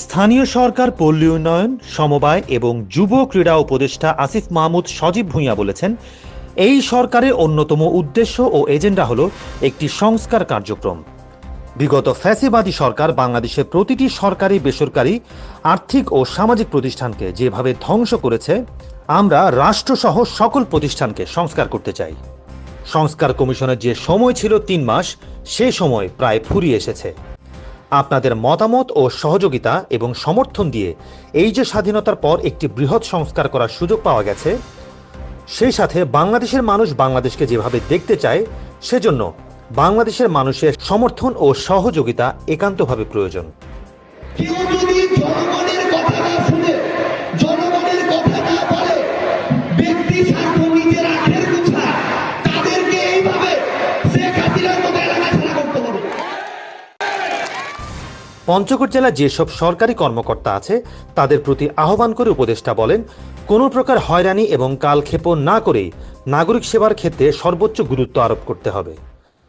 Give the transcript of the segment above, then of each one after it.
স্থানীয় সরকার, পল্লী উন্নয়ন, সমবায় এবং যুব ক্রীড়া উপদেষ্টা আসিফ মাহমুদ সজীব ভূঁইয়া বলেছেন, এই সরকারের অন্যতম উদ্দেশ্য ও এজেন্ডা হল একটি সংস্কার কার্যক্রম। বিগত ফ্যাসিবাদী সরকার বাংলাদেশের প্রতিটি সরকারি, বেসরকারি, আর্থিক ও সামাজিক প্রতিষ্ঠানকে যেভাবে ধ্বংস করেছে, আমরা রাষ্ট্রসহ সকল প্রতিষ্ঠানকে সংস্কার করতে চাই। সংস্কার কমিশনের যে সময় ছিল তিন মাস, সে সময় প্রায় ফুরিয়ে এসেছে। আপনাদের মতামত ও সহযোগিতা এবং সমর্থন দিয়ে এই যে স্বাধীনতার পর একটি বৃহৎ সংস্কার করার সুযোগ পাওয়া গেছে, সেই সাথে বাংলাদেশের মানুষ বাংলাদেশকে যেভাবে দেখতে চায়, সেজন্য বাংলাদেশের মানুষের সমর্থন ও সহযোগিতা একান্তভাবে প্রয়োজন। পঞ্চগড় জেলার যেসব সরকারি কর্মকর্তা আছে, তাদের প্রতি আহ্বান করে উপদেষ্টা বলেন, কোনো প্রকার হয়রানি এবং কালক্ষেপণ না করেই নাগরিক সেবার ক্ষেত্রে সর্বোচ্চ গুরুত্ব আরোপ করতে হবে।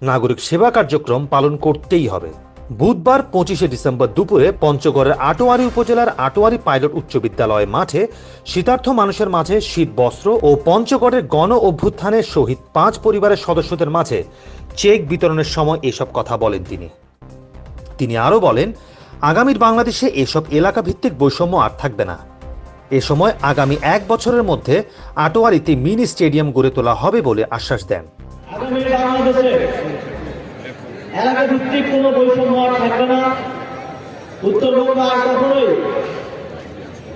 নাগরিক সেবা কার্যক্রম পালন করতেই হবে। বুধবার পঁচিশে ডিসেম্বর দুপুরে পঞ্চগড়ের আটোয়ারি উপজেলার আটোয়ারি পাইলট উচ্চ বিদ্যালয় মাঠে শীতার্থ মানুষের মাঝে শীত বস্ত্র ও পঞ্চগড়ের গণ অভ্যুত্থানের শহীদ পাঁচ পরিবারের সদস্যদের মাঝে চেক বিতরণের সময় এসব কথা বলেন তিনি। তিনি আরও বলেন আগামীর বাংলাদেশে এসব এলাকা ভিত্তিক বৈষম্য আর থাকবে না। এ সময় আগামী এক বছরের মধ্যে আটোয়ারিতে মিনি স্টেডিয়াম গড়ে তোলা হবে বলে আশ্বাস দেন। এলাকা ভিত্তিক কোনো বৈষম্য আর থাকবে না। উত্তরবঙ্গ আর কখনোই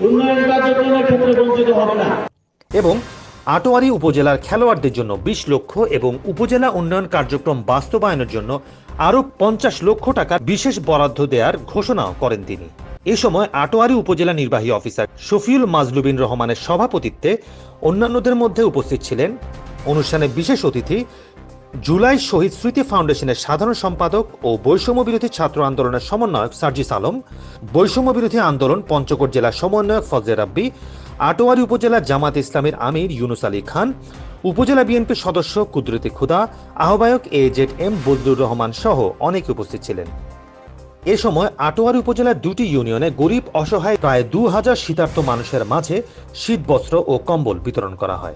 উন্নয়ন কার্যক্রমের ক্ষেত্রে বঞ্চিত হবে না। এবং আটোয়ারি উপজেলার খেলোয়াড়দের জন্য বিশ লক্ষ এবং উপজেলা উন্নয়ন কার্যক্রম বাস্তবায়নের জন্য আরও পঞ্চাশ লক্ষ টাকা বিশেষ বরাদ্দ দেওয়ার ঘোষণাও করেন তিনি। এ সময় আটোয়ারি উপজেলা নির্বাহী অফিসার শফিউল মাজলুবিন রহমানের সভাপতিত্বে অন্যান্যদের মধ্যে উপস্থিত ছিলেন। অনুষ্ঠানে বিশেষ অতিথি জুলাই শহীদ স্মৃতি ফাউন্ডেশনের সাধারণ সম্পাদক ও বৈষম্য বিরোধী ছাত্র আন্দোলনের সমন্বয়ক সার্জিস আলম, বৈষম্য বিরোধী আন্দোলন পঞ্চগড় জেলা সমন্বয়ক ফজলে রাব্বি আটোয়ারি উপজেলা জামাত ইসলামের আমির ইউনুস আলী খান, উপজেলা বিএনপির সদস্য কুদরতি খুদা আহ্বায়ক A Z M Badrur Rahman সহ অনেকে উপস্থিত ছিলেন। এ সময় আটোয়ারি উপজেলার দুটি ইউনিয়নে গরিব, অসহায় প্রায় দু হাজার শীতার্থ মানুষের মাঝে শীতবস্ত্র ও কম্বল বিতরণ করা হয়।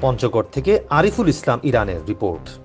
পঞ্চগড় থেকে আরিফুল ইসলাম ইরানের রিপোর্ট।